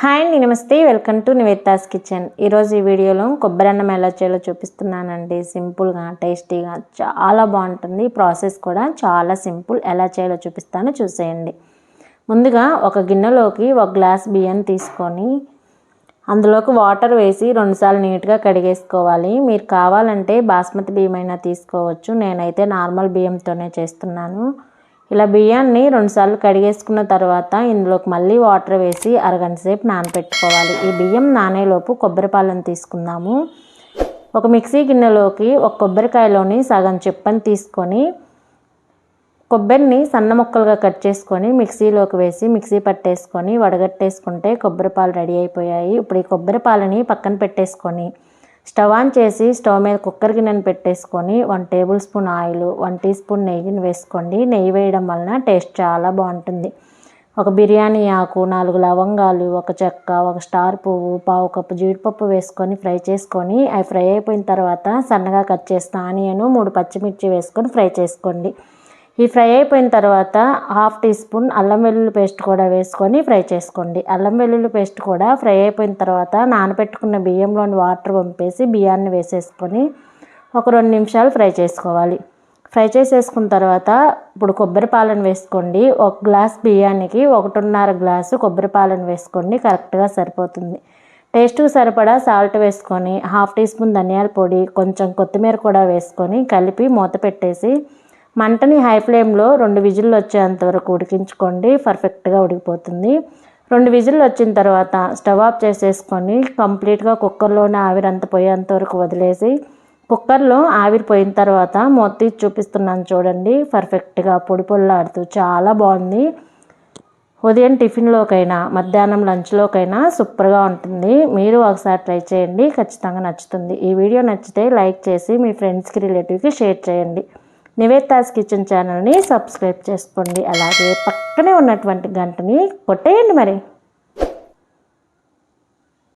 Hi అండి నమస్తే. Welcome to Nivetha's kitchen. ఈరోజు ఈ వీడియోలో కొబ్బరి అన్నం ఎలా చేయాలో చూపిస్తున్నానండి. సింపుల్గా టేస్టీగా చాలా బాగుంటుంది. ప్రాసెస్ కూడా చాలా సింపుల్. ఎలా చేయాలో చూపిస్తాను. చూసేయండి. ముందుగా ఒక గిన్నెలోకి ఒక గ్లాస్ బియ్యం తీసుకొని అందులోకి వాటర్ వేసి రెండుసార్లు నీట్గా కడిగేసుకోవాలి. మీరు కావాలంటే బాస్మతి బియ్యం అయినా తీసుకోవచ్చు. నేనైతే నార్మల్ బియ్యంతోనే చేస్తున్నాను. ఇలా బియ్యాన్ని రెండుసార్లు కడిగేసుకున్న తర్వాత ఇందులోకి మళ్ళీ వాటర్ వేసి అరగంట సేపు నానబెట్టుకోవాలి ఈ బియ్యం నానేలోపు కొబ్బరిపాలను తీసుకుందాము. ఒక మిక్సీ గిన్నెలోకి ఒక కొబ్బరికాయలోని సగం చెప్పని తీసుకొని కొబ్బరిని సన్న ముక్కలుగా కట్ చేసుకొని మిక్సీలోకి వేసి మిక్సీ పట్టేసుకొని వడగట్టేసుకుంటే కొబ్బరి పాలు రెడీ అయిపోయాయి. ఇప్పుడు ఈ కొబ్బరి పాలని పక్కన పెట్టేసుకొని స్టవ్ ఆన్ చేసి స్టవ్ మీద కుక్కర్ గిన్నెను పెట్టేసుకొని one tablespoon oil one teaspoon నెయ్యిని వేసుకోండి. నెయ్యి వేయడం వలన టేస్ట్ చాలా బాగుంటుంది. ఒక బిర్యానీ ఆకు నాలుగు లవంగాలు ఒక చెక్క ఒక స్టార్ పువ్వు పావు కప్పు జీడిపప్పు వేసుకొని ఫ్రై చేసుకొని అవి ఫ్రై అయిపోయిన తర్వాత సన్నగా కట్ చేసిన ఆనియను మూడు పచ్చిమిర్చి వేసుకొని ఫ్రై చేసుకోండి. ఈ ఫ్రై అయిపోయిన తర్వాత హాఫ్ టీ స్పూన్ అల్లం వెల్లుల్లి పేస్ట్ కూడా వేసుకొని ఫ్రై చేసుకోండి. అల్లం వెల్లుల్లి పేస్ట్ కూడా ఫ్రై అయిపోయిన తర్వాత నానబెట్టుకున్న బియ్యంలోని వాటర్ పంపేసి బియ్యాన్ని వేసేసుకొని ఒక రెండు నిమిషాలు ఫ్రై చేసుకోవాలి. ఫ్రై చేసేసుకున్న తర్వాత ఇప్పుడు కొబ్బరి పాలను వేసుకోండి. ఒక గ్లాస్ బియ్యానికి ఒకటిన్నర గ్లాసు కొబ్బరి పాలను వేసుకోండి. కరెక్ట్గా సరిపోతుంది. టేస్ట్కి సరిపడా సాల్ట్ వేసుకొని హాఫ్ టీ స్పూన్ ధనియాల పొడి కొంచెం కొత్తిమీర కూడా వేసుకొని కలిపి మూత పెట్టేసి మంటని హై ఫ్లేమ్లో రెండు విజిల్లు వచ్చేంత వరకు ఉడికించుకోండి. పర్ఫెక్ట్గా ఉడికిపోతుంది. రెండు విజిల్లు వచ్చిన తర్వాత స్టవ్ ఆఫ్ చేసేసుకొని కంప్లీట్గా కుక్కర్లోనే ఆవిరంత పోయేంత వరకు వదిలేసి కుక్కర్లో ఆవిరి పోయిన తర్వాత మూత చూపిస్తున్నాను చూడండి. పర్ఫెక్ట్గా పొడి పొల్లాడుతూ చాలా బాగుంది. ఉదయం టిఫిన్లోకైనా మధ్యాహ్నం లంచ్లోకైనా సూపర్గా ఉంటుంది. మీరు ఒకసారి ట్రై చేయండి. ఖచ్చితంగా నచ్చుతుంది. ఈ వీడియో నచ్చితే లైక్ చేసి మీ ఫ్రెండ్స్కి రిలేటివ్కి షేర్ చేయండి. నివేతాస్ కిచెన్ ఛానల్ని సబ్స్క్రైబ్ చేసుకోండి. అలాగే పక్కనే ఉన్నటువంటి గంటని కొట్టేయండి మరి.